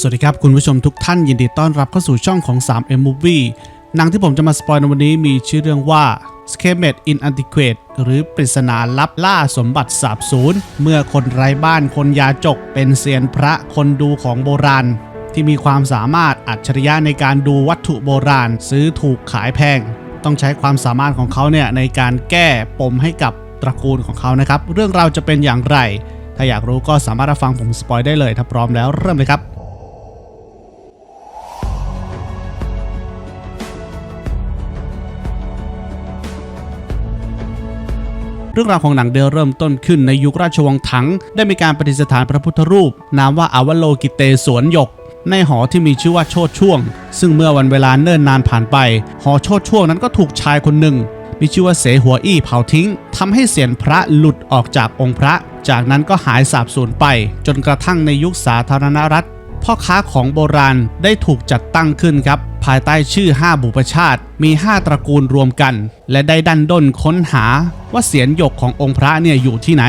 สวัสดีครับ คุณผู้ชมทุกท่านยินดีต้อนรับเข้าสู่ช่องของ 3M Movie หนังที่ผมจะมาสปอยในวันนี้มีชื่อเรื่องว่า s c a m e t in Antiquate หรือปริศนาลับล่าสมบัติสาบสูญเมื่อคนไร้บ้านคนยาจก เป็นเซียนพระคนดูของโบราณ ที่มีความสามารถอัจฉริยะในการดูวัตถุโบราณ ซื้อถูกขายแพง ต้องใช้ความสามารถของเขาเนี่ยในการแก้ปมให้กับตระกูลของเขานะครับ เรื่องราวจะเป็นอย่างไร ถ้าอยากรู้ก็สามารถรับฟังผมสปอยได้เลยถ้าพร้อมแล้วเริ่มเลยครับ เรื่องราวของหนังเดเริ่มต้นขึ้นในยุคราชวงศ์ถัง ได้มีการประดิษฐานพระพุทธรูป นามว่าอาวโลกิเตสวนหยก ในหอที่มีชื่อว่าโชดช่วง ซึ่งเมื่อวันเวลาเนิ่นนานผ่านไป หอโชดช่วงนั้นก็ถูกชายคนหนึ่ง มีชื่อว่าเสหัวอี้เผาทิ้งทำให้เสียนพระหลุดออกจากองค์พระ จากนั้นก็หายสาบสูญไป จนกระทั่งในยุคสาธารณรัฐพ่อค้าของโบราณได้ถูกจัดตั้งขึ้นครับ ภายใต้ชื่อ 5 บุปชาติ มี 5 ตระกูลรวมกัน และได้ดันด้นค้นหาว่าเสียนหยกขององค์พระเนี่ยอยู่ที่ไหน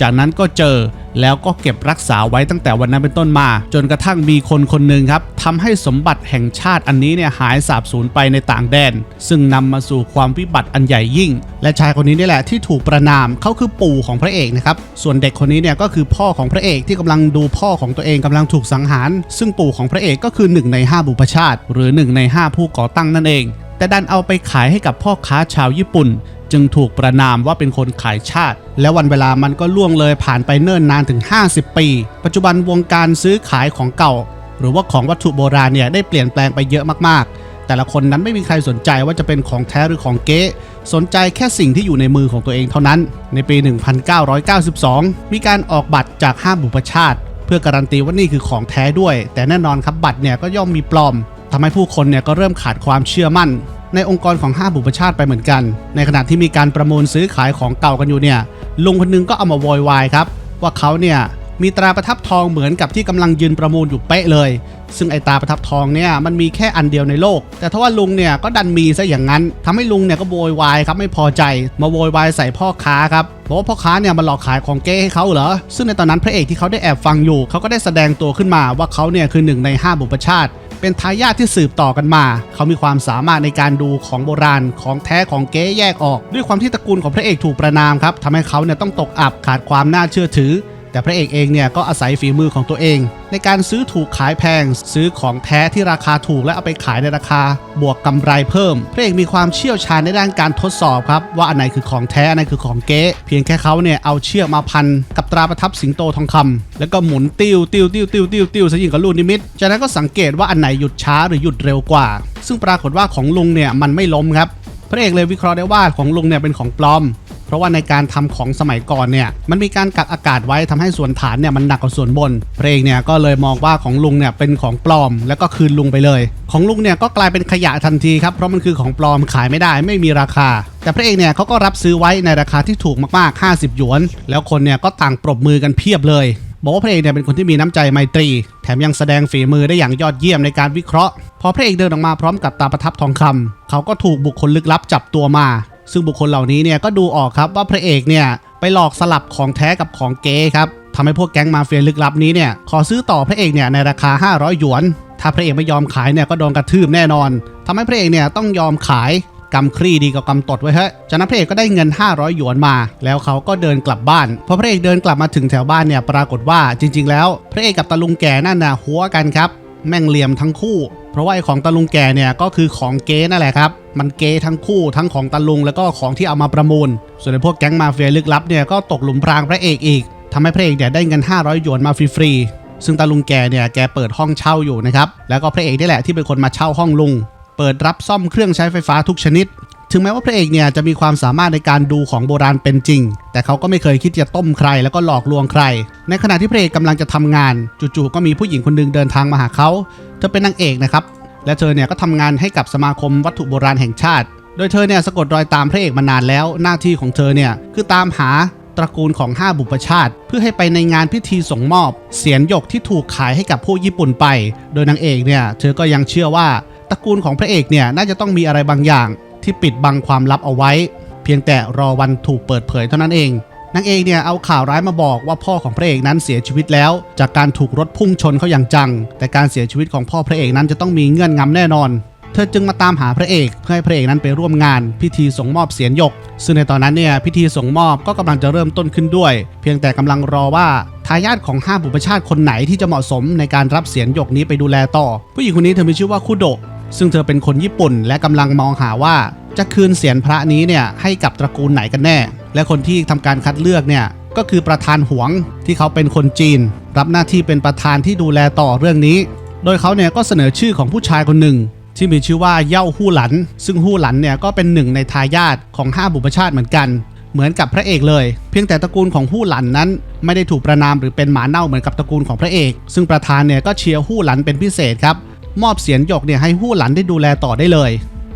จากนั้นก็เจอแล้วก็เก็บรักษาไว้ตั้งแต่วันนั้นเป็นต้นมา จนกระทั่งมีคนคนหนึ่งครับทำให้สมบัติแห่งชาติอันนี้เนี่ยหายสาบสูญไปในต่างแดน ซึ่งนำมาสู่ความวิบัติอันใหญ่ยิ่ง และชายคนนี้นี่แหละที่ถูกประนามเขาคือปู่ของพระเอกนะครับส่วนเด็กคนนี้เนี่ยก็คือพ่อของพระเอกที่กำลังดูพ่อของตัวเองกำลังถูกสังหาร ซึ่งปู่ของพระเอกก็คือหนึ่งใน5บุพชาติ หรือ1ใน5ผู้ก่อตั้งนั่นเองแต่ดันเอาไปขายให้กับพ่อค้าชาวญี่ปุ่น จึงถูกประนามว่าเป็นคนขายชาติ และวันเวลามันก็ล่วงเลยผ่านไปเนิ่นนานถึง 50 ปี ปัจจุบันวงการซื้อขายของเก่า หรือว่าของวัตถุโบราณเนี่ยได้เปลี่ยนแปลงไปเยอะมากๆ แต่ละคนนั้นไม่มีใครสนใจว่าจะเป็นของแท้หรือของเก๊สนใจแค่สิ่งที่อยู่ในมือของตัวเองเท่านั้น ในปี 1992 มีการออกบัตรจากห้าบุปชาติ เพื่อการันตีว่านี่คือของแท้ด้วย แต่แน่นอนครับบัตรเนี่ยก็ย่อมมีปลอมทำให้ผู้คนเนี่ยก็เริ่มขาดความเชื่อมั่น ในองค์กรของ5บุพชาติไปเหมือนกัน ในขณะที่มีการประมูลซื้อขายของเก่ากันอยู่เนี่ยลุงคนนึงก็เอามาโวยวายครับ ว่าเขาเนี่ยมีตราประทับทองเหมือนกับที่กำลังยืนประมูลอยู่เป๊ะเลย ซึ่งไอตราประทับทองเนี่ยมันมีแค่อันเดียวในโลก แต่ถ้าว่าลุงเนี่ยก็ดันมีซะอย่างนั้นทำให้ลุงเนี่ยก็โวยวายครับไม่พอใจ มาโวยวายใส่พ่อค้าครับบอกว่าพ่อค้าเนี่ยมาหลอกขายของเก้ให้เขาเหรอ ซึ่งในตอนนั้นพระเอกที่เขาได้แอบฟังอยู่เขาก็ได้แสดงตัวขึ้นมาว่าเขาเนี่ยคือหนึ่งในห้าบุพชาติ เป็นทายาทที่สืบต่อกันมา เขามีความสามารถในการดูของโบราณของแท้ของเก๊แยกออก ด้วยความที่ตระกูลของพระเอกถูกประนามครับทำให้เขาเนี่ยต้องตกอับขาดความน่าเชื่อถือ แต่พระเอกเองเนี่ยก็อาศัยฝีมือของตัวเอง ในการซื้อถูกขายแพง ซื้อของแท้ที่ราคาถูกและเอาไปขายในราคา บวกกำไรเพิ่ม พระเอกมีความเชี่ยวชาญในด้านการทดสอบครับ ว่าอันไหนคือของแท้อันไหนคือของเก๊เพียงแค่เขาเนี่ยเอาเชือกมาพันกับตราประทับสิงโตทองคำแล้วก็หมุนติ้วติ้วติ้วติ้วติ้วติ้วซะยิ่งกับลูกนิมิตจากนั้นก็สังเกตว่าอันไหนหยุดช้าหรือหยุดเร็วกว่า ซึ่งปรากฏว่าของลุงเนี่ยมันไม่ล้มครับพระเอกเลยวิเคราะห์ได้ว่าของลุงเนี่ยเป็นของปลอม ราะว่าในการทำของสมัยก่อนเนี่ยมันมีการกักอากาศไว้ทำให้ส่วนฐานเนี่ยมันหนักกว่าส่วนบนพระเอกเนี่ยก็เลยมองว่าของลุงเนี่ยเป็นของปลอม แล้วก็คืนลุงไปเลย ของลุงเนี่ยก็กลายเป็นขยะทันทีครับเพราะมันคือของปลอมขายไม่ได้ไม่มีราคา แต่พระเอกเนี่ยเขาก็รับซื้อไว้ในราคาที่ถูกมากๆ 50 หยวน แล้วคนเนี่ยก็ต่างปรบมือกันเพียบเลยบอกว่าพระเอกเนี่ยเป็นคนที่มีน้ำใจไมตรี แถมยังแสดงฝีมือได้อย่างยอดเยี่ยมในการวิเคราะห์ พอพระเอกเดินออกมาพร้อมกับตาประทับทองคำเขาก็ถูกบุคคลลึกลับจับตัวมา ซึ่งบุคคลเหล่านี้เนี่ยก็ดูออกครับว่าพระเอกเนี่ยไปหลอกสลับของแท้กับของเก๊ครับทำให้พวกแก๊งมาเฟียลึกลับนี้เนี่ยขอซื้อต่อพระเอกเนี่ยในราคา 500 หยวน ถ้าพระเอกไม่ยอมขายเนี่ยก็โดนกระทืบแน่นอนทำให้พระเอกเนี่ยต้องยอมขายกำครีดีกว่ากำตดไว้เฮ้ยจากนั้นพระเอกก็ได้เงิน 500 หยวนมา แล้วเขาก็เดินกลับบ้านพอพระเอกเดินกลับมาถึงแถวบ้านเนี่ยปรากฏว่าจริง ๆ แล้ว พระเอกกับตาลุงแก่นั่นน่ะหัวกันครับ แม่งเหลี่ยมทั้งคู่ เพราะว่าไอ้ของตาลุงแก่เนี่ยก็คือของเก๊นั่นแหละครับ มันเก๊ทั้งคู่ทั้งของตาลุงแล้วก็ของที่เอามาประมูล ส่วนในพวกแก๊งมาเฟียลึกลับเนี่ยก็ตกหลุมพรางพระเอกอีกทำให้พระเอกเนี่ยได้เงิน 500 หยวนมาฟรีๆซึ่งตาลุงแกเนี่ยแกเปิดห้องเช่าอยู่นะครับ แล้วก็พระเอกนี่แหละที่เป็นคนมาเช่าห้องลุง เปิดรับซ่อมเครื่องใช้ไฟฟ้าทุกชนิด ถึงแม้ว่าพระเอกเนี่ยจะมีความสามารถในการดูของโบราณเป็นจริง แต่เขาก็ไม่เคยคิดจะต้มใครแล้วก็หลอกลวงใคร ในขณะที่พระเอกกำลังจะทำงาน จู่ๆก็มีผู้หญิงคนหนึงเดินทางมาหาเขา เธอเป็นนางเอกนะครับ และเธอเนี่ยก็ทำงานให้กับสมาคมวัตถุโบราณแห่งชาติ โดยเธอเนี่ยสะกดรอยตามพระเอกมานานแล้ว หน้าที่ของเธอเนี่ยคือตามหาตระกูลของ 5 บุพชาติ เพื่อให้ไปในงานพิธีส่งมอบ เสียนหยกที่ถูกขายให้กับผู้ญี่ปุ่นไป โดยนางเอกเนี่ยเธอก็ยังเชื่อว่าตระกูลของพระเอกเนี่ยน่าจะต้องมีอะไรบางอย่าง ที่ปิดบังความลับเอาไว้ เพียงแต่รอวันถูกเปิดเผยเท่านั้นเองนางเอกเนี่ยเอาข่าวร้ายมาบอกว่าพ่อของพระเอกนั้นเสียชีวิตแล้ว จากการถูกรถพุ่งชนเขาอย่างจัง แต่การเสียชีวิตของพ่อพระเอกนั้นจะต้องมีเงื่อนงำแน่นอน เธอจึงมาตามหาพระเอกเพื่อให้พระเอกนั้นไปร่วมงาน พิธีส่งมอบเสียนยก ซึ่งในตอนนั้นเนี่ยพิธีส่งมอบก็กำลังจะเริ่มต้นขึ้นด้วย เพียงแต่กำลังรอว่าทายาทของห้าบุพชาติคนไหนที่จะเหมาะสมในการรับเสียนยกนี้ไปดูแลต่อ ผู้หญิงคนนี้เธอมีชื่อว่าคุโดะ ซึ่งเธอเป็นคนญี่ปุ่นและกำลังมองหาว่าจะคืนเสียนพระนี้เนี่ยให้กับตระกูลไหนกันแน่ และคนที่ทำการคัดเลือกเนี่ยก็คือประธานหวงที่เขาเป็นคนจีน รับหน้าที่เป็นประธานที่ดูแลต่อเรื่องนี้ โดยเขาเนี่ยก็เสนอชื่อของผู้ชายคนหนึ่ง ที่มีชื่อว่าเย่าฮู้หลัน ซึ่งฮู้หลันเนี่ยก็เป็นหนึ่งในทายาทของห้าบุพชาติเหมือนกัน เหมือนกับพระเอกเลย เพียงแต่ตระกูลของฮู้หลันนั้น ไม่ได้ถูกประนามหรือเป็นหมาเน่าเหมือนกับตระกูลของพระเอก ซึ่งประธานเนี่ยก็เชียร์ฮู้หลันเป็นพิเศษครับ มอบเสียนหยกเนี่ยให้ฮู้หลันได้ดูแลต่อได้เลย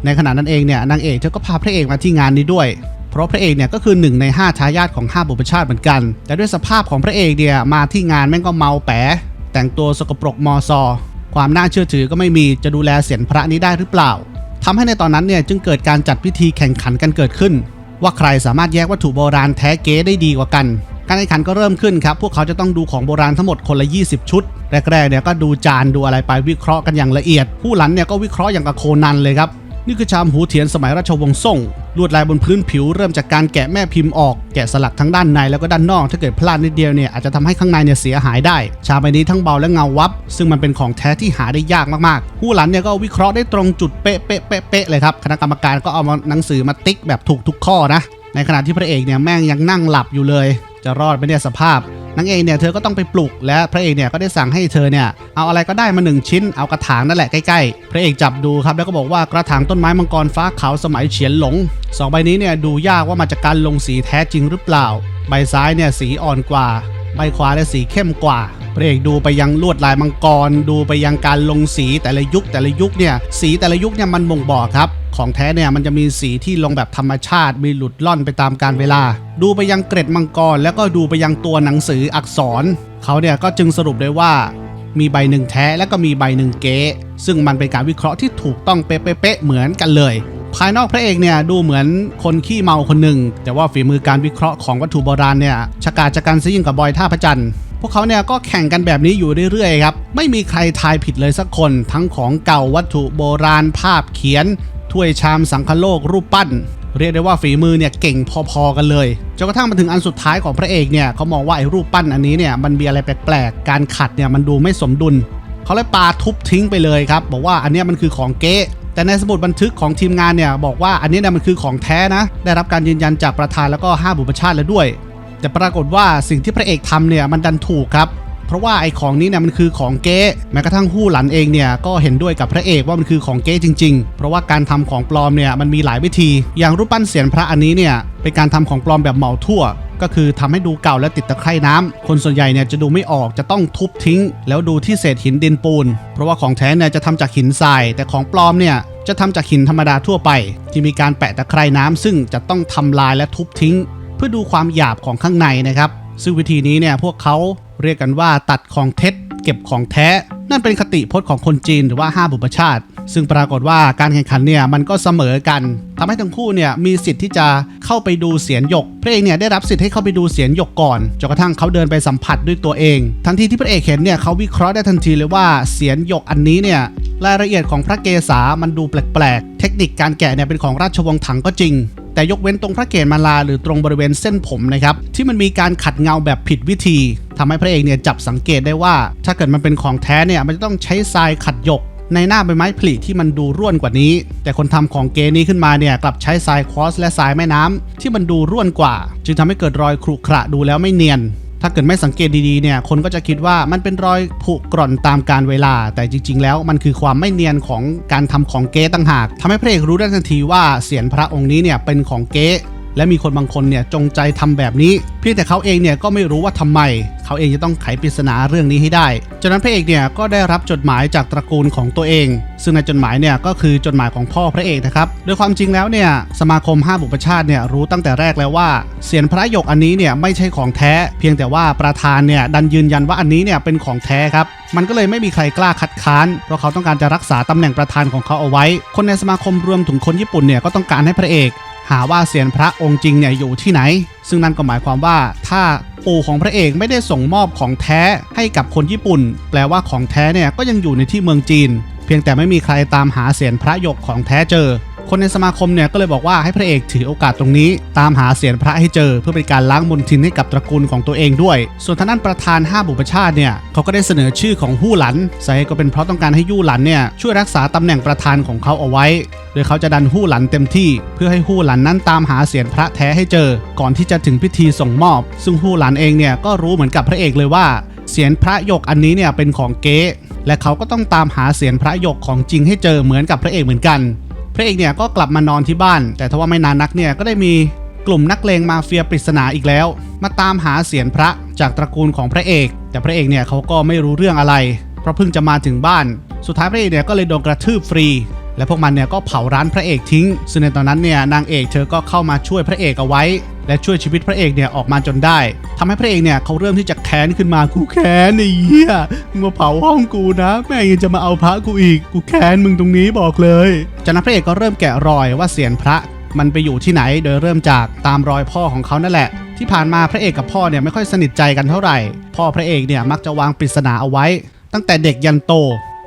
ในขณะนั้นเองเนี่ยนางเอกเธอก็พาพระเอกมาที่งานนี้ด้วย เพราะพระเอกเนี่ยก็คือหนึ่งในห้าทายาทของห้าบุพชาติเหมือนกัน แต่ด้วยสภาพของพระเอกเนี่ยมาที่งานแม่งก็เมาแป๋แต่งตัวสกปรกมอซอ ความน่าเชื่อถือก็ไม่มีจะดูแลเสียนพระนี้ได้หรือเปล่าทำให้ในตอนนั้นเนี่ยจึงเกิดการจัดพิธีแข่งขันกันเกิดขึ้น ว่าใครสามารถแยกวัตถุโบราณแท้เก๊ได้ดีกว่ากัน การแข่งขันก็เริ่มขึ้นครับ พวกเขาจะต้องดูของโบราณทั้งหมดคนละ 20 ชุด แรกๆเนี่ยก็ดูจานดูอะไรไปวิเคราะห์กันอย่างละเอียด ผู้หลังเนี่ยก็วิเคราะห์อย่างกับโคนันเลยครับ นี่คือชามหูเทียนสมัยราชวงศ์ซ่ง ลวดลายบนพื้นผิวเริ่มจากการแกะแม่พิมพ์ออก แกะสลักทั้งด้านในแล้วก็ด้านนอก ถ้าเกิดพลาดนิดเดียวเนี่ยอาจจะทำให้ข้างในเนี่ยเสียหายได้ ชามใบนี้ทั้งเบาและเงาวับ ซึ่งมันเป็นของแท้ที่หาได้ยากมากๆ ผู้หลันเนี่ยก็วิเคราะห์ได้ตรงจุดเป๊ะเป๊ะเป๊ะเลยครับ คณะกรรมการก็เอามาหนังสือมาติ๊กแบบถูกทุกข้อนะในขณะที่พระเอกเนี่ยแม่งยังนั่งหลับอยู่เลย จะรอดไหมเนี่ยสภาพนางเอกเนี่ยเธอก็ต้องไปปลุกและพระเอกเนี่ยก็ได้สั่งให้เธอเนี่ยเอาอะไรก็ได้มาหนึ่งชิ้นเอากระถางนั่นแหละใกล้ๆ พระเอกจับดูครับแล้วก็บอกว่ากระถางต้นไม้มังกรฟ้าขาวสมัยเฉียนหลงสองใบนี้เนี่ยดูยากว่ามาจากการลงสีแท้จริงหรือเปล่า ใบซ้ายเนี่ยสีอ่อนกว่า ใบขวาเนี่ยสีเข้มกว่าพระเอกดูไปยังลวดลายมังกร ดูไปยังการลงสีแต่ละยุคแต่ละยุคเนี่ยสีแต่ละยุคเนี่ยมันบ่งบอกครับ ของแท้เนี่ยมันจะมีสีที่ลงแบบธรรมชาติ มีหลุดล่อนไปตามการเวลา ดูไปยังเกร็ดมังกร แล้วก็ดูไปยังตัวหนังสืออักษร เขาเนี่ยก็จึงสรุปได้ว่า มีใบหนึ่งแท้และก็มีใบหนึ่งเก๊ซึ่งมันเป็นการวิเคราะห์ที่ถูกต้องเป๊ะๆๆเหมือนกันเลย ภายนอกพระเอกเนี่ยดูเหมือนคนขี้เมาคนหนึ่ง แต่ว่าฝีมือการวิเคราะห์ของวัตถุโบราณเนี่ยชะกาจกันซะยิ่งกับบอยท่าพระจันทร์พวกเขาเนี่ยก็แข่งกันแบบนี้อยู่เรื่อยๆครับ ไม่มีใครทายผิดเลยสักคนทั้งของเก่าวัตถุโบราณภาพเขียน ถ้วยชามสังคโลกรูปปั้น เรียกได้ว่าฝีมือเนี่ยเก่งพอๆกันเลยจนกระทั่งมาถึงอันสุดท้ายของพระเอกเนี่ยเขามองว่าไอ้รูปปั้นอันนี้เนี่ยมันมีอะไรแปลกๆ การขัดเนี่ยมันดูไม่สมดุล เขาเลยปาทุบทิ้งไปเลยครับบอกว่าอันนี้มันคือของเก๊ แต่ในสมุดบันทึกของทีมงานเนี่ยบอกว่าอันนี้เนี่ยมันคือของแท้นะ ได้รับการยืนยันจากประธานแล้วก็ห้าบุพชาติแล้วด้วย แต่ปรากฏว่าสิ่งที่พระเอกทำเนี่ยมันดันถูกครับ เพราะว่าไอ้ของนี้เนี่ยมันคือของเก๊แม้กระทั่งฮู้หลันเองเนี่ยก็เห็นด้วยกับพระเอกว่ามันคือของเก๊จริง ๆ เพราะว่าการทำของปลอมเนี่ยมันมีหลายวิธี อย่างรูปปั้นเสียนพระอันนี้เนี่ยเป็นการทำของปลอมแบบเหมาทั่วก็คือทำให้ดูเก่าและติดตะไคร่น้ำคนส่วนใหญ่เนี่ยจะดูไม่ออกจะต้องทุบทิ้ง แล้วดูที่เศษหินดินปูน เพราะว่าของแท้เนี่ยจะทำจากหินทราย แต่ของปลอมเนี่ยจะทำจากหินธรรมดาทั่วไป ที่มีการแปะตะไคร่น้ำซึ่งจะต้องทำลายและทุบทิ้ง เพื่อดูความหยาบของข้างในนะครับ ซึ่งวิธีนี้เนี่ยพวกเขา เรียกกันว่าตัดของเท็จเก็บของแท้ นั่นเป็นคติพจน์ของคนจีนหรือว่าห้าบุพชาติ ซึ่งปรากฏว่าการแข่งขันเนี่ยมันก็เสมอกันทำให้ทั้งคู่เนี่ยมีสิทธิ์ที่จะเข้าไปดูเสียนหยก พระเอกเนี่ยได้รับสิทธิ์ให้เข้าไปดูเสียนหยกก่อนจนกระทั่งเขาเดินไปสัมผัสด้วยตัวเอง ทันทีที่พระเอกเห็นเนี่ยเขาวิเคราะห์ได้ทันทีเลยว่าเสียนหยกอันนี้เนี่ยรายละเอียดของพระเกศามันดูแปลกๆ เทคนิคการแกะเนี่ยเป็นของราชวงศ์ถังก็จริง แต่ยกเว้นตรงพระเกศมาลา หรือตรงบริเวณเส้นผมนะครับที่มันมีการขัดเงาแบบผิดวิธีทำให้พระเอกเนี่ยจับสังเกตได้ว่า ถ้าเกิดมันเป็นของแท้เนี่ยมันจะต้องใช้ทรายขัดหยกในหน้าใบไม้ผลิที่มันดูร่วนกว่านี้ แต่คนทำของเกนี้ขึ้นมาเนี่ยกลับใช้ทรายคอสและทรายแม่น้ำที่มันดูร่วนกว่า จึงทำให้เกิดรอยครุขระดูแล้วไม่เนียน ถ้าเกิดไม่สังเกตดีๆเนี่ยคนก็จะคิดว่ามันเป็นรอยผุกร่อนตามการเวลา แต่จริง ๆ แล้วมันคือความไม่เนียนของการทำของเก๊ต่างหากทำให้พระเอกรู้ได้ทันทีว่าเสียนพระองค์นี้เนี่ยเป็นของเก๊ และมีคนบางคนเนี่ยจงใจทำแบบนี้ เพียงแต่เขาเองเนี่ยก็ไม่รู้ว่าทำไม เขาเองจะต้องไขปริศนาเรื่องนี้ให้ได้ จากนั้นพระเอกเนี่ยก็ได้รับจดหมายจากตระกูลของตัวเอง ซึ่งในจดหมายเนี่ยก็คือจดหมายของพ่อพระเอกนะครับ โดยความจริงแล้วเนี่ยสมาคมห้าบุพชาติเนี่ยรู้ตั้งแต่แรกแล้วว่าเสียนพระหยกอันนี้เนี่ยไม่ใช่ของแท้ เพียงแต่ว่าประธานเนี่ยดันยืนยันว่าอันนี้เนี่ยเป็นของแท้ครับมันก็เลยไม่มีใครกล้าคัดค้าน เพราะเขาต้องการจะรักษาตำแหน่งประธานของเขาเอาไว้ คนในสมาคมรวมถึงคนญี่ปุ่นเนี่ยก็ต้องการให้พระเอก หาว่าเสียนพระองค์จริงเนี่ยอยู่ที่ไหน ซึ่งนั่นก็หมายความว่าถ้าปู่ของพระเอกไม่ได้ส่งมอบของแท้ให้กับคนญี่ปุ่น แปลว่าของแท้เนี่ยก็ยังอยู่ในที่เมืองจีน เพียงแต่ไม่มีใครตามหาเสียนพระหยกของแท้เจอ คนในสมาคมเนี่ยก็เลยบอกว่าให้พระเอกถือโอกาสตรงนี้ ตามหาเสียนพระให้เจอ เพื่อเป็นการล้างมลทินให้กับตระกูลของตัวเองด้วย ส่วนทางด้านประธานห้าบุพชาติเนี่ยเขาก็ได้เสนอชื่อของฮู้หลันสาเหตุก็เป็นเพราะต้องการให้ยู่หลันเนี่ยช่วยรักษาตำแหน่งประธานของเขาเอาไว้ โดยเขาจะดันฮู้หลันเต็มที่ เพื่อให้ฮู้หลันนั้นตามหาเสียนพระแท้ให้เจอ ก่อนที่จะถึงพิธีส่งมอบ ซึ่งฮู้หลันเองเนี่ยก็รู้เหมือนกับพระเอกเลยว่าเสียนพระยกอันนี้เนี่ยเป็นของเก๊และเขาก็ต้องตามหาเสียนพระยกของจริงให้เจอเหมือนกับพระเอกเหมือนกัน ระเอกเนี่ยก็กลับมานอนที่บ้าน แต่ทว่าไม่นานนักเนี่ยก็ได้มีกลุ่มนักเลงมาเฟียปริศนาอีกแล้ว มาตามหาเสียนพระจากตระกูลของพระเอก แต่พระเอกเนี่ยเขาก็ไม่รู้เรื่องอะไร เพราะเพิ่งจะมาถึงบ้าน สุดท้ายพระเอกเนี่ยก็เลยโดนกระทืบฟรี และพวกมันเนี่ยก็เผาร้านพระเอกทิ้ง ซึ่งในตอนนั้นเนี่ยนางเอกเธอก็เข้ามาช่วยพระเอกเอาไว้ และช่วยชีวิตพระเอกเนี่ยออกมาจนได้ทำให้พระเอกเนี่ยเขาเริ่มที่จะแค้นขึ้นมากูแค้นไอ้เหี้ยมึงมาเผาห้องกูนะ แม่งยังจะมาเอาพระกูอีกกูแค้นมึงตรงนี้บอกเลย จากนั้นพระเอกก็เริ่มแกะรอยว่าเสียนพระมันไปอยู่ที่ไหนโดยเริ่มจากตามรอยพ่อของเขานั่นแหละ ที่ผ่านมาพระเอกกับพ่อเนี่ยไม่ค่อยสนิทใจกันเท่าไหร่ พ่อพระเอกเนี่ยมักจะวางปริศนาเอาไว้ ตั้งแต่เด็กยันโต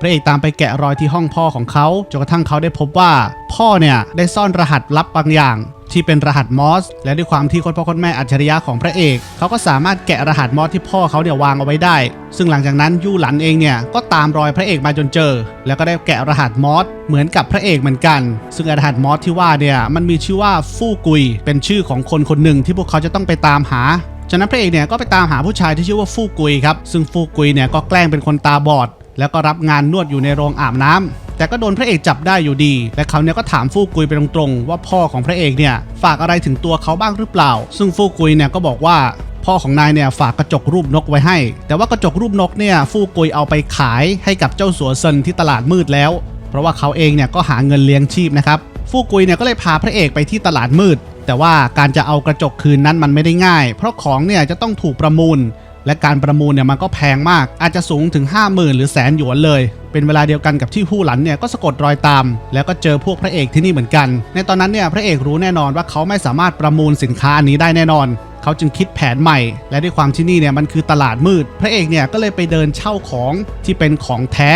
พระเอกตามไปแกะรอยที่ห้องพ่อของเขาจนกระทั่งเขาได้พบว่า พ่อเนี่ยได้ซ่อนรหัสลับบางอย่าง ที่เป็นรหัสมอส และด้วยความที่คนพ่อคนแม่อัจฉริยะของพระเอก เขาก็สามารถแกะรหัสมอสที่พ่อเขาเนี่ยวางเอาไว้ได้ ซึ่งหลังจากนั้นยู่หลันเองเนี่ยก็ตามรอยพระเอกมาจนเจอ แล้วก็ได้แกะรหัสมอสเหมือนกับพระเอกเหมือนกัน ซึ่งรหัสมอสที่ว่าเนี่ยมันมีชื่อว่าฟู่กุย เป็นชื่อของคนคนหนึ่งที่พวกเขาจะต้องไปตามหาจากนั้นพระเอกเนี่ยก็ไปตามหาผู้ชายที่ชื่อว่าฟู่กุยครับซึ่งฟู่กุยเนี่ยก็แกล้งเป็นคนตาบอด แล้วก็รับงานนวดอยู่ในโรงอาบน้ำแต่ก็โดนพระเอกจับได้อยู่ดี และเขาเนี่ยก็ถามฟู่กุยไปตรงๆ ว่าพ่อของพระเอกเนี่ยฝากอะไรถึงตัวเขาบ้างหรือเปล่า ซึ่งฟู่กุยเนี่ยก็บอกว่าพ่อของนายเนี่ยฝากกระจกรูปนกไว้ให้ แต่ว่ากระจกรูปนกเนี่ยฟู่กุยเอาไปขายให้กับเจ้าสัวเซินที่ตลาดมืดแล้ว เพราะว่าเขาเองเนี่ยก็หาเงินเลี้ยงชีพนะครับฟู่กุยเนี่ยก็เลยพาพระเอกไปที่ตลาดมืด แต่ว่าการจะเอากระจกคืนนั้นมันไม่ได้ง่าย เพราะของเนี่ยจะต้องถูกประมูล และการประมูลเนี่ยมันก็แพงมากอาจจะสูงถึง 50,000 หรือแสนหยวนเลย เป็นเวลาเดียวกันกับที่ฮู้หลันเนี่ยก็สะกดรอยตาม แล้วก็เจอพวกพระเอกที่นี่เหมือนกัน ในตอนนั้นเนี่ยพระเอกรู้แน่นอนว่าเขาไม่สามารถประมูลสินค้าอันนี้ได้แน่นอนเขาจึงคิดแผนใหม่ และด้วยความที่นี่เนี่ยมันคือตลาดมืด พระเอกเนี่ยก็เลยไปเดินเช่าของที่เป็นของแท้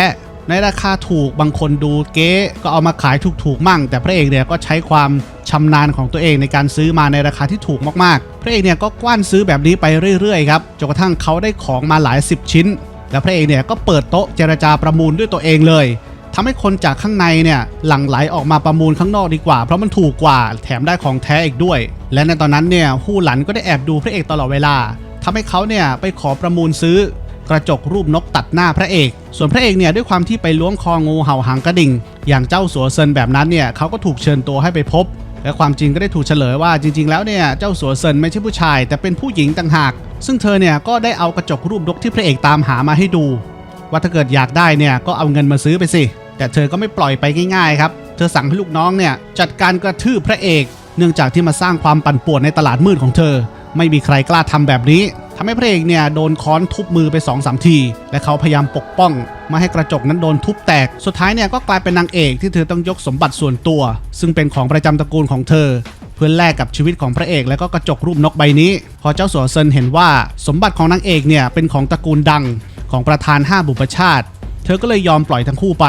ในราคาถูกบางคนดูเก๊ก็เอามาขายถูกๆมั่ง แต่พระเอกเนี่ยก็ใช้ความชำนาญของตัวเองในการซื้อมาในราคาที่ถูกมากๆ พระเอกเนี่ยก็กว้านซื้อแบบนี้ไปเรื่อยๆครับจนกระทั่งเขาได้ของมาหลายสิบชิ้น แล้วพระเอกเนี่ยก็เปิดโต๊ะเจรจาประมูลด้วยตัวเองเลยทำให้คนจากข้างในเนี่ยหลั่งไหลออกมาประมูลข้างนอกดีกว่า เพราะมันถูกกว่าแถมได้ของแท้อีกด้วย และในตอนนั้นเนี่ยฮู้หลันก็ได้แอบดูพระเอกตลอดเวลาทำให้เขาเนี่ยไปขอประมูลซื้อ กระจกรูปนกตัดหน้าพระเอก ส่วนพระเอกเนี่ยด้วยความที่ไปล้วงคองูเห่าหางกระดิ่ง อย่างเจ้าสัวเซินแบบนั้นเนี่ยเขาก็ถูกเชิญตัวให้ไปพบ และความจริงก็ได้ถูกเฉลยว่าจริง ๆ แล้วเนี่ยเจ้าสัวเซินไม่ใช่ผู้ชาย แต่เป็นผู้หญิงต่างหาก ซึ่งเธอเนี่ยก็ได้เอากระจกรูปนกที่พระเอกตามหามาให้ดู ว่าถ้าเกิดอยากได้เนี่ยก็เอาเงินมาซื้อไปสิ แต่เธอก็ไม่ปล่อยไปง่ายๆครับเธอสั่งให้ลูกน้องเนี่ยจัดการกระทืบพระเอก เนื่องจากที่มาสร้างความปั่นป่วนในตลาดมืดของเธอ ไม่มีใครกล้าทำแบบนี้ ทำให้พระเอกเนี่ยโดนค้อนทุบมือไป2อสที และเขาพยายามปกป้องไมาให้กระจกนั้นโดนทุบแตก สุดท้ายเนี่ยก็กลายเป็นนางเอกที่เธอต้องยกสมบัติส่วนตัว ซึ่งเป็นของประจำตระกูลของเธอ เพื่อแลกกับชีวิตของพระเอกและก็กระจกรูปนกใบนี้ พอเจ้าสัวเซินเห็นว่าสมบัติของนางเอกเนี่ยเป็นของตระกูลดังของประธานห้าบุปชาติ เธอก็เลยยอมปล่อยทั้งคู่ไป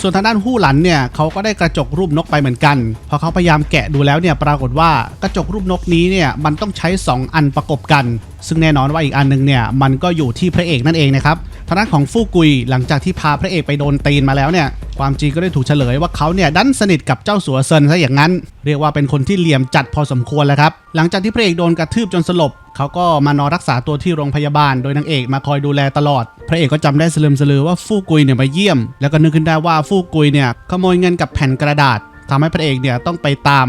ส่วนทางด้านหู้หลันเนี่ยเขาก็ได้กระจกรูปนกไปเหมือนกัน พอเขาพยายามแกะดูแล้วเนี่ยปรากฏว่ากระจกรูปนกนี้เนี่ยมันต้องใช้ 2 อันประกบกัน ซึ่งแน่นอนว่าอีกอันหนึงเนี่ยมันก็อยู่ที่พระเอกนั่นเองนะครับทางด้านของฟู่กุยหลังจากที่พาพระเอกไปโดนตีนมาแล้วเนี่ยความจริงก็ได้ถูกเฉลยว่าเขาเนี่ยดันสนิทกับเจ้าสัวเซินซะอย่างนั้น เรียกว่าเป็นคนที่เหลี่ยมจัดพอสมควรแล้วครับหลังจากที่พระเอกโดนกระทืบจนสลบเขาก็มานอนรักษาตัวที่โรงพยาบาล โดยนางเอกมาคอยดูแลตลอด พระเอกก็จำได้สลืมสลือว่าฟู่กุยเนี่ยมาเยี่ยม แล้วก็นึกขึ้นได้ว่าฟู่กุยเนี่ยขโมยเงินกับแผ่นกระดาษทำให้พระเอกเนี่ยต้องไปตาม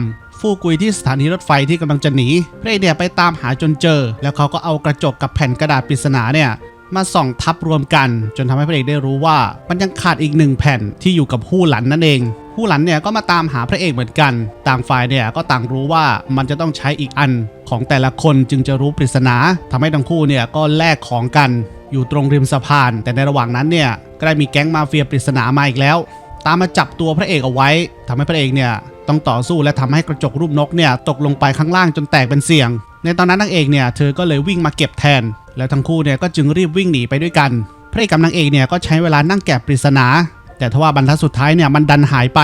ฟู่กุยที่สถานีรถไฟที่กำลังจะหนีพระเอกเนี่ยไปตามหาจนเจอ แล้วเขาก็เอากระจกกับแผ่นกระดาษปริศนาเนี่ยมาส่องทับรวมกันจนทำให้พระเอกได้รู้ว่า มันยังขาดอีกหนึ่งแผ่นที่อยู่กับฮู้หลันนั่นเองฮู้หลันเนี่ยก็มาตามหาพระเอกเหมือนกัน ต่างฝ่ายเนี่ยก็ต่างรู้ว่ามันจะต้องใช้อีกอันของแต่ละคนจึงจะรู้ปริศนาทำให้ทั้งคู่เนี่ยก็แลกของกัน อยู่ตรงริมสะพาน แต่ในระหว่างนั้นเนี่ยก็ได้มีแก๊งมาเฟียปริศนามาอีกแล้ว ตามมาจับตัวพระเอกเอาไว้ทำให้พระเอกเนี่ยต้องต่อสู้และทำให้กระจกรูปนกเนี่ยตกลงไปข้างล่างจนแตกเป็นเสียง ในตอนนั้นนางเอกเนี่ยเธอก็เลยวิ่งมาเก็บแทน แล้วทั้งคู่เนี่ยก็จึงรีบวิ่งหนีไปด้วยกัน พระเอกกับนางเอกเนี่ยก็ใช้เวลานั่งแกะปริศนา แต่ทว่าบรรทัดสุดท้ายเนี่ยมันดันหายไป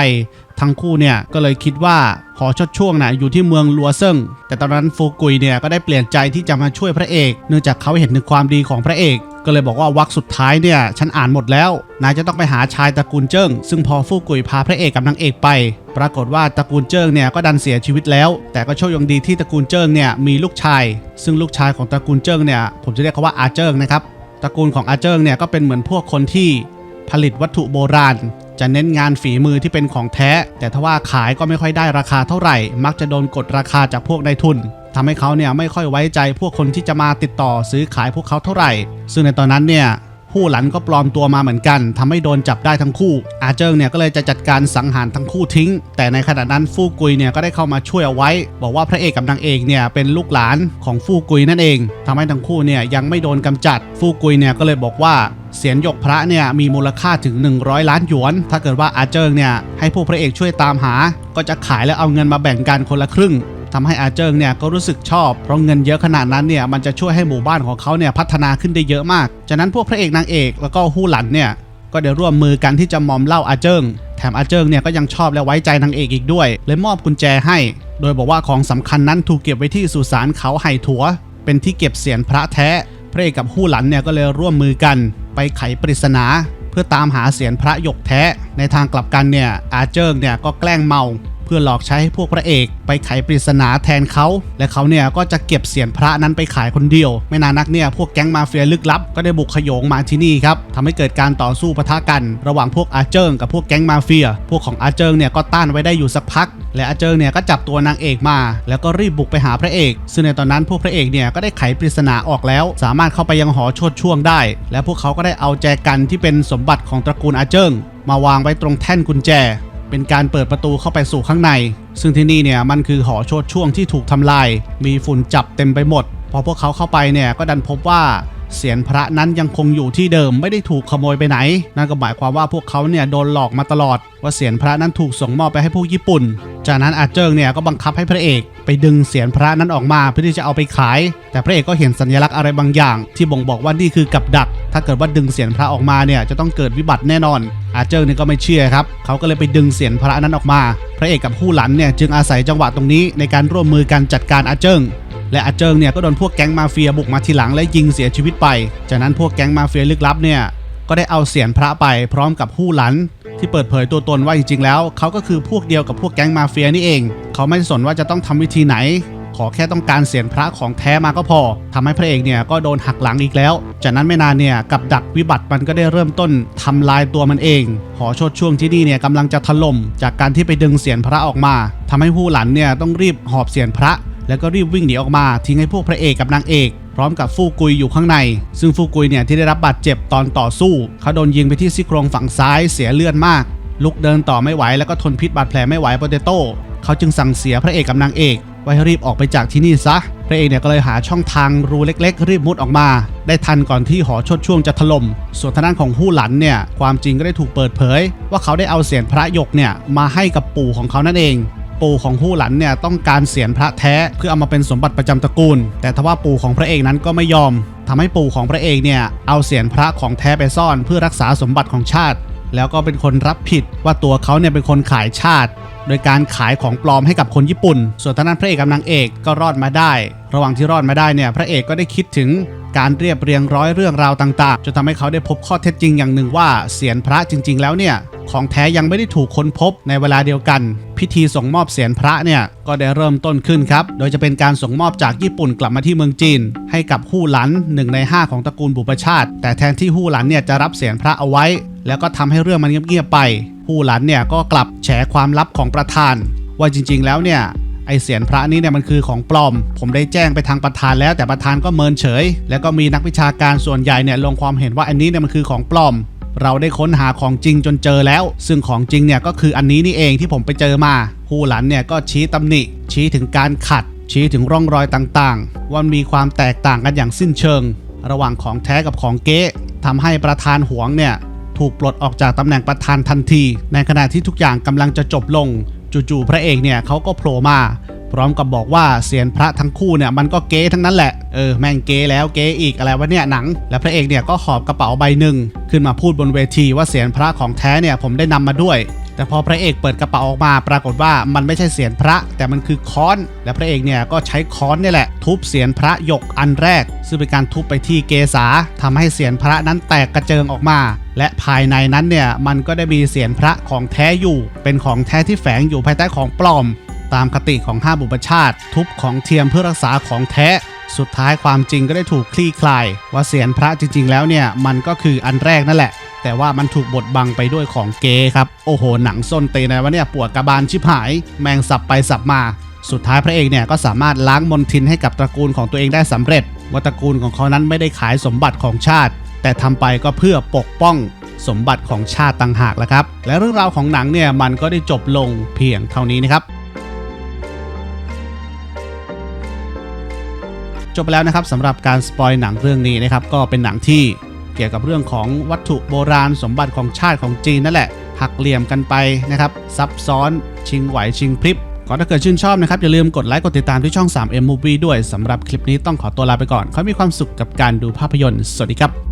ทั้งคู่เนี่ยก็เลยคิดว่าหอชดช่วงน่ะอยู่ที่เมืองลัวเซิงแต่ตอนนั้นฟูกุยเนี่ยก็ได้เปลี่ยนใจที่จะมาช่วยพระเอก เนื่องจากเขาเห็นถึงความดีของพระเอกก็เลยบอกว่าวักสุดท้ายเนี่ยฉันอ่านหมดแล้ว นายจะต้องไปหาชายตระกูลเจิ้ง ซึ่งพอฟูกุยพาพระเอกกับนางเอกไป ปรากฏว่าตระกูลเจิ้งเนี่ยก็ดันเสียชีวิตแล้ว แต่ก็โชคยังดีที่ตระกูลเจิ้งเนี่ยมีลูกชาย ซึ่งลูกชายของตระกูลเจิ้งเนี่ยผมจะเรียกเขาว่าอาเจิ้งนะครับ ตระกูลของอาเจิ้งเนี่ยก็เป็นเหมือนพวกคนที่ผลิตวัตถุโบราณ จะเน้นงานฝีมือที่เป็นของแท้ แต่ถ้าว่าขายก็ไม่ค่อยได้ราคาเท่าไหร่ มักจะโดนกดราคาจากพวกนายทุนทำให้เขาเนี่ยไม่ค่อยไว้ใจพวกคนที่จะมาติดต่อซื้อขายพวกเขาเท่าไหร่ ซึ่งในตอนนั้นเนี่ย ผู้หลันก็ปลอมตัวมาเหมือนกันทำให้โดนจับได้ทั้งคู่ อาเจิงเนี่ยก็เลยจะจัดการสังหารทั้งคู่ทิ้ง แต่ในขณะนั้นฟู่กุยเนี่ยก็ได้เข้ามาช่วยเอาไว้ บอกว่าพระเอกกับนางเอกเนี่ยเป็นลูกหลานของฟู่กุยนั่นเองทำให้ทั้งคู่เนี่ยยังไม่โดนกำจัด ฟู่กุยเนี่ยก็เลยบอกว่าเสียนหยกพระเนี่ยมีมูลค่าถึง 100 ล้านหยวน ถ้าเกิดว่าอาเจิงเนี่ยให้พวกพระเอกช่วยตามหา ก็จะขายแล้วเอาเงินมาแบ่งกันคนละครึ่ง ทำให้อาเจิงเนี่ยก็รู้สึกชอบ เพราะเงินเยอะขนาดนั้นเนี่ยมันจะช่วยให้หมู่บ้านของเขาเนี่ยพัฒนาขึ้นได้เยอะมาก จากนั้นพวกพระเอกนางเอกแล้วก็ฮู้หลันเนี่ยก็เดี๋ยวร่วมมือกันที่จะมอมเล่าอาเจิง แถมอาเจิงเนี่ยก็ยังชอบและไว้ใจนางเอกอีกด้วย เลยมอบกุญแจให้ โดยบอกว่าของสำคัญนั้นถูกเก็บไว้ที่สุสานเขาไห่ถัว เป็นที่เก็บเสียนพระแท้ พระเอกกับฮู้หลันเนี่ยก็เลยร่วมมือกัน ไปไขปริศนาเพื่อตามหาเสียนพระหยกแท้ ในทางกลับกันเนี่ยอาเจิงเนี่ยก็แกล้งเมา พื่อหลอกใช้ให้พวกพระเอกไปไขปริศนาแทนเขา และเขาเนี่ยก็จะเก็บเสียนพระนั้นไปขายคนเดียว ไม่นานนักเนี่ยพวกแก๊งมาเฟียลึกลับ ก็ได้บุกขโยงมาที่นี่ครับทำให้เกิดการต่อสู้ปะทะกัน ระหว่างพวกอาเจิงกับพวกแก๊งมาเฟีย พวกของอาเจิงเนี่ยก็ต้านไว้ได้อยู่สักพัก และอาเจิงเนี่ยก็จับตัวนางเอกมา แล้วก็รีบบุกไปหาพระเอก ซึ่งในตอนนั้นพวกพระเอกเนี่ยก็ได้ไขปริศนาออกแล้ว สามารถเข้าไปยังหอชดช่วงได้ และพวกเขาก็ได้เอาแจกันที่เป็นสมบัติของตระกูลอาเจิงมาวางไว้ตรงแท่นกุญแจ เป็นการเปิดประตูเข้าไปสู่ข้างใน ซึ่งที่นี่เนี่ยมันคือหอโชดช่วงที่ถูกทำลาย มีฝุ่นจับเต็มไปหมด พอพวกเขาเข้าไปเนี่ยก็ดันพบว่า เสียนพระนั้นยังคงอยู่ที่เดิมไม่ได้ถูกขโมยไปไหน นั่นก็หมายความว่าพวกเขาเนี่ยโดนหลอกมาตลอด ว่าเสียนพระนั้นถูกส่งมอบไปให้พวกญี่ปุ่น จากนั้นอาเจิงเนี่ยก็บังคับให้พระเอกไปดึงเสียนพระนั้นออกมาเพื่อที่จะเอาไปขาย แต่พระเอกก็เห็นสัญลักษณ์อะไรบางอย่าง ที่บ่งบอกว่านี่คือกับดัก ถ้าเกิดว่าดึงเสียนพระออกมาเนี่ยจะต้องเกิดวิบัติแน่นอน อาเจิงเนี่ยก็ไม่เชื่อครับเขาก็เลยไปดึงเสียนพระนั้นออกมา พระเอกกับผู้หลันเนี่ยจึงอาศัยจังหวะตรงนี้ในการร่วมมือกันจัดการอาเจิง และอาเจิงเนี่ยก็โดนพวกแก๊งมาเฟียบุกมาทีหลังและยิงเสียชีวิตไป จากนั้นพวกแก๊งมาเฟียลึกลับเนี่ยก็ได้เอาเสียนพระไปพร้อมกับผู้หลัน ที่เปิดเผยตัวตนว่าจริงๆแล้ว เขาก็คือพวกเดียวกับพวกแก๊งมาเฟียนี่เอง เขาไม่สนว่าจะต้องทำวิธีไหน ขอแค่ต้องการเสียนพระของแท้มาก็พอทำให้พระเอกเนี่ยก็โดนหักหลังอีกแล้ว จากนั้นไม่นานเนี่ยกับดักวิบัติมันก็ได้เริ่มต้นทำลายตัวมันเองหอชดช่วงที่นี่เนี่ยกำลังจะถล่มจากการที่ไปดึงเสียนพระออกมาทำให้ผู้หลันเนี่ยต้องรีบหอบเสียนพระ แล้วก็รีบวิ่งหนีออกมาทิ้งให้พวกพระเอกกับนางเอกพร้อมกับฟูกุยอยู่ข้างใน ซึ่งฟูกุยเนี่ยที่ได้รับบาดเจ็บตอนต่อสู้เขาโดนยิงไปที่ซี่โครงฝั่งซ้ายเสียเลือดมาก ลุกเดินต่อไม่ไหวแล้วก็ทนพิษบาดแผลไม่ไหวโปเตโต้เขาจึงสั่งเสียพระเอกกับนางเอกไว้ให้รีบออกไปจากที่นี่ซะ พระเอกเนี่ยก็เลยหาช่องทางรูเล็กๆ รีบมุดออกมา ได้ทันก่อนที่หอชดช่วงจะถล่ม ส่วนทางด้านของฮู้หลันเนี่ยความจริงก็ได้ถูกเปิดเผย ว่าเขาได้เอาเสียนพระยกเนี่ยมาให้กับปู่ของเขานั่นเอง ปู่ของผู้หลันเนี่ยต้องการเสียนพระแท้เพื่อเอามาเป็นสมบัติประจำตระกูล แต่ทว่าปู่ของพระเอกนั้นก็ไม่ยอมทำให้ปู่ของพระเอกเนี่ยเอาเสียนพระของแท้ไปซ่อน เพื่อรักษาสมบัติของชาติ แล้วก็เป็นคนรับผิดว่าตัวเขาเนี่ยเป็นคนขายชาติ โดยการขายของปลอมให้กับคนญี่ปุ่น ส่วนทางด้านพระเอกกับนางเอกก็รอดมาได้ ระหว่างที่รอดมาได้เนี่ยพระเอกก็ได้คิดถึงการเรียบเรียงร้อยเรื่องราวต่างๆจนทำให้เขาได้พบข้อเท็จจริงอย่างหนึ่งว่าเสียนพระจริง ๆ แล้วเนี่ยของแท้ยังไม่ได้ถูกค้นพบในเวลาเดียวกัน พิธีส่งมอบเสียนพระเนี่ยก็ได้เริ่มต้นขึ้นครับ โดยจะเป็นการส่งมอบจากญี่ปุ่นกลับมาที่เมืองจีน ให้กับฮู้หลันหนึ่งใน 5 ของตระกูลบุปชาติ แต่แทนที่ฮู้หลันเนี่ยจะรับเสียนพระเอาไว้ แล้วก็ทำให้เรื่องมันเงียบๆไปฮู้หลันเนี่ยก็กลับแฉความลับของประธาน ว่าจริง ๆ แล้วเนี่ย อเสียนพระนี้เนี่ยมันคือของปลอม ผมได้แจ้งไปทางประธานแล้วแต่ประธานก็เมินเฉย แล้วก็มีนักวิชาการส่วนใหญ่เนี่ยลงความเห็นว่าอันนี้เนี่ยมันคือของปลอมเราได้ค้นหาของจริงจนเจอแล้ว ซึ่งของจริงเนี่ยก็คืออันนี้นี่เองที่ผมไปเจอมาฮูหลันเนี่ยก็ชี้ตำหนิ ชี้ถึงการขัด ชี้ถึงร่องรอยต่างๆ ว่ามีความแตกต่างกันอย่างสิ้นเชิง ระหว่างของแท้กับของเก๊ทำให้ประธานหวงเนี่ยถูกปลดออกจากตำแหน่งประธานทันที ในขณะที่ทุกอย่างกำลังจะจบลง จู่ๆพระเอกเนี่ยเขาก็โผล่มา พร้อมกับบอกว่าเสียนพระทั้งคู่เนี่ยมันก็เก๊ทั้งนั้นแหละ เออแม่งเก๊แล้วเก๊อีกอะไรวะเนี่ยหนัง และพระเอกเนี่ยก็หอบกระเป๋าใบหนึ่งขึ้นมาพูดบนเวทีว่าเสียนพระของแท้เนี่ยผมได้นำมาด้วยแต่พอพระเอกเปิดกระเป๋าออกมาปรากฏว่ามันไม่ใช่เสียนพระ แต่มันคือค้อน และพระเอกเนี่ยก็ใช้ค้อนนี่แหละ ทุบเสียนพระหยกอันแรก ซึ่งเป็นการทุบไปที่เกษาทำให้เสียนพระนั้นแตกกระเจิงออกมา และภายในนั้นเนี่ยมันก็ได้มีเสียนพระของแท้อยู่ เป็นของแท้ที่แฝงอยู่ภายใต้ของปลอม ตามคติของห้าบุปชาติ ทุบของเทียมเพื่อรักษาของแท้ สุดท้ายความจริงก็ได้ถูกคลี่คลาย ว่าเสียนพระจริง ๆ แล้วเนี่ยมันก็คืออันแรกนั่นแหละ แต่ว่ามันถูกบดบังไปด้วยของเกครับ โอ้โห หนังส้นเตนนะวะเนี่ยปวดกระบาลชิบหาย แมงสับไปสับมา สุดท้ายพระเอกเนี่ยก็สามารถล้างมนทินให้กับตระกูลของตัวเองได้สำเร็จว่าตระกูลของเขานั้นไม่ได้ขายสมบัติของชาติ แต่ทำไปก็เพื่อปกป้องสมบัติของชาติต่างหากแหละครับ และเรื่องราวของหนังเนี่ยมันก็ได้จบลงเพียงเท่านี้นะครับ จบไปแล้วนะครับสำหรับการสปอยหนังเรื่องนี้นะครับก็เป็นหนังที่เกี่ยวกับเรื่องของวัตถุโบราณสมบัติของชาติของจีนนั่นแหละ หักเหลี่ยมกันไปนะครับ ซับซ้อนชิงไหวชิงพริบก็ถ้าเกิดชื่นชอบนะครับ อย่าลืมกดไลค์กดติดตามที่ช่อง 3M Movie ด้วยสำหรับคลิปนี้ต้องขอตัวลาไปก่อนขอมีความสุขกับการดูภาพยนตร์ สวัสดีครับ